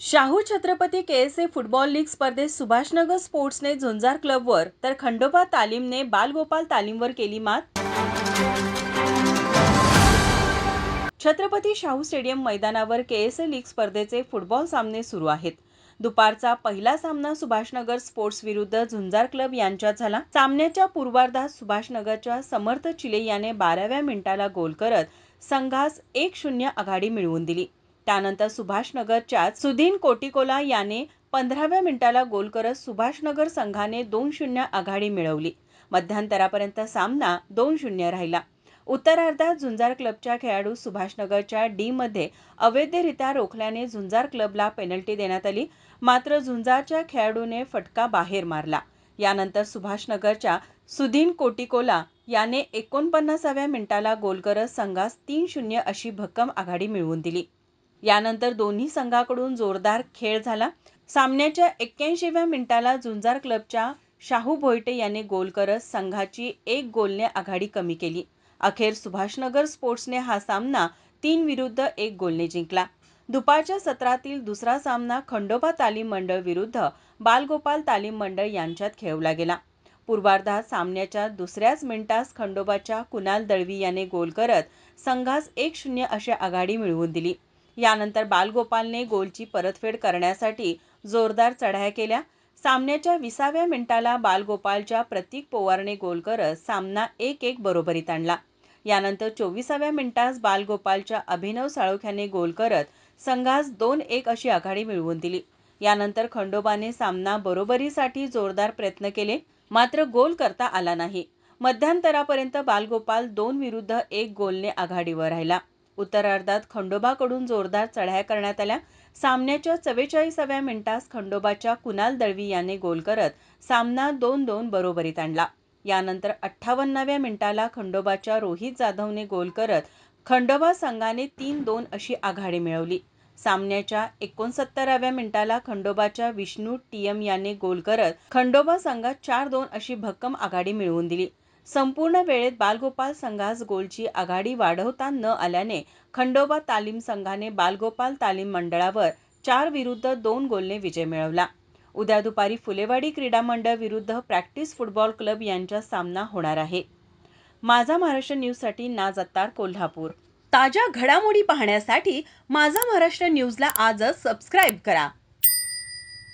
Shahu Chhatrapati K S A football league स्पर्धेत सुभाषनगर स्पोर्ट्सने झुंजार क्लबवर तर खंडोबा तालीमने बालगोपाल तालीमवर केली मात. छत्रपती शाहू स्टेडियम मैदानावर के एस ए लीग स्पर्धेचे फुटबॉल सामने सुरू आहेत. दुपारचा पहिला सामना सुभाषनगर स्पोर्ट्स विरुद्ध झुंजार क्लब यांच्यात झाला. सामन्याच्या पूर्वार्धात सुभाषनगरच्या समर्थ चिले याने बाराव्या मिनिटाला गोल करत संघास एक शून्य आघाडी मिळवून दिली. त्यानंतर सुभाषनगरच्या सुधीन कोटिकोला याने पंधराव्या मिनिटाला गोल करत सुभाषनगर संघाने दोन शून्य आघाडी मिळवली. मध्यंतरापर्यंत सामना दोन शून्य राहिला. उत्तरार्धात झुंजार क्लबच्या खेळाडू सुभाषनगरच्या डीमध्ये अवैधरित्या रोखल्याने झुंजार क्लबला पेनल्टी देण्यात आली मात्र झुंजारच्या खेळाडूने फटका बाहेर मारला. यानंतर सुभाषनगरच्या सुधीन कोटिकोला याने एकोणपन्नासाव्या मिनिटाला गोल करत संघास तीन शून्य अशी भक्कम आघाडी मिळवून दिली. यानंतर दोन्ही संघाकडून जोरदार खेळ झाला. सामन्याच्या एक्क्याऐंशीव्या मिनिटाला झुंजार क्लबच्या शाहू भोयटे याने गोल करत संघाची एक गोलने आघाडी कमी केली. अखेर सुभाषनगर स्पोर्ट्सने हा सामना तीन विरुद्ध एक गोलने जिंकला. दुपारच्या सत्रातील दुसरा सामना खंडोबा तालीम मंडळ विरुद्ध बालगोपाल तालीम मंडळ यांच्यात खेळवला गेला. पूर्वार्धात सामन्याच्या दुसऱ्याच मिनिटास खंडोबाच्या कुणाल दळवी याने गोल करत संघास एक शून्य अशी आघाडी मिळवून दिली. यानंतर बालगोपालने गोलची परतफेड करण्यासाठी जोरदार चढाया केल्या. सामन्याच्या विसाव्या मिनिटाला बालगोपालच्या प्रतीक पोवारने गोल करत सामना एक एक बरोबरीत आणला. यानंतर चोवीसाव्या मिनिटास बालगोपालच्या अभिनव साळोख्याने गोल करत संघास दोन एक अशी आघाडी मिळवून दिली. यानंतर खंडोबाने सामना बरोबरीसाठी जोरदार प्रयत्न केले मात्र गोल करता आला नाही. मध्यांतरापर्यंत बालगोपाल दोन विरुद्ध एक गोलने आघाडीवर राहिला. उत्तरार्धात खंडोबाकडून जोरदार चढाया करण्यात आल्या. सामन्याच्या चव्वेचाळीसाव्या मिनिटास खंडोबाच्या कुणाल दळवी याने गोल करत सामना दोन दोन बरोबरीत आणला. यानंतर अठ्ठावन्नाव्या मिनिटाला खंडोबाच्या रोहित जाधवने गोल करत खंडोबा संघाने तीन दोन अशी आघाडी मिळवली. सामन्याच्या एकोणसत्तराव्या मिनिटाला खंडोबाच्या विष्णू टी एम याने गोल करत खंडोबा संघात चार दोन अशी भक्कम आघाडी मिळवून दिली. संपूर्ण वेळेत बालगोपाल संघास गोलची आघाडी वाढवता न आल्याने खंडोबा तालीम संघाने बालगोपाल तालीम मंडळावर चार विरुद्ध दोन गोलने विजय मिळवला. उद्या दुपारी फुलेवाडी क्रीडा मंडळ विरुद्ध प्रॅक्टिस फुटबॉल क्लब यांचा सामना होणार आहे. माझा महाराष्ट्र न्यूजसाठी नाज अत्तार कोल्हापूर. ताज्या घडामोडी पाहण्यासाठी माझा महाराष्ट्र न्यूजला आजच सबस्क्राईब करा.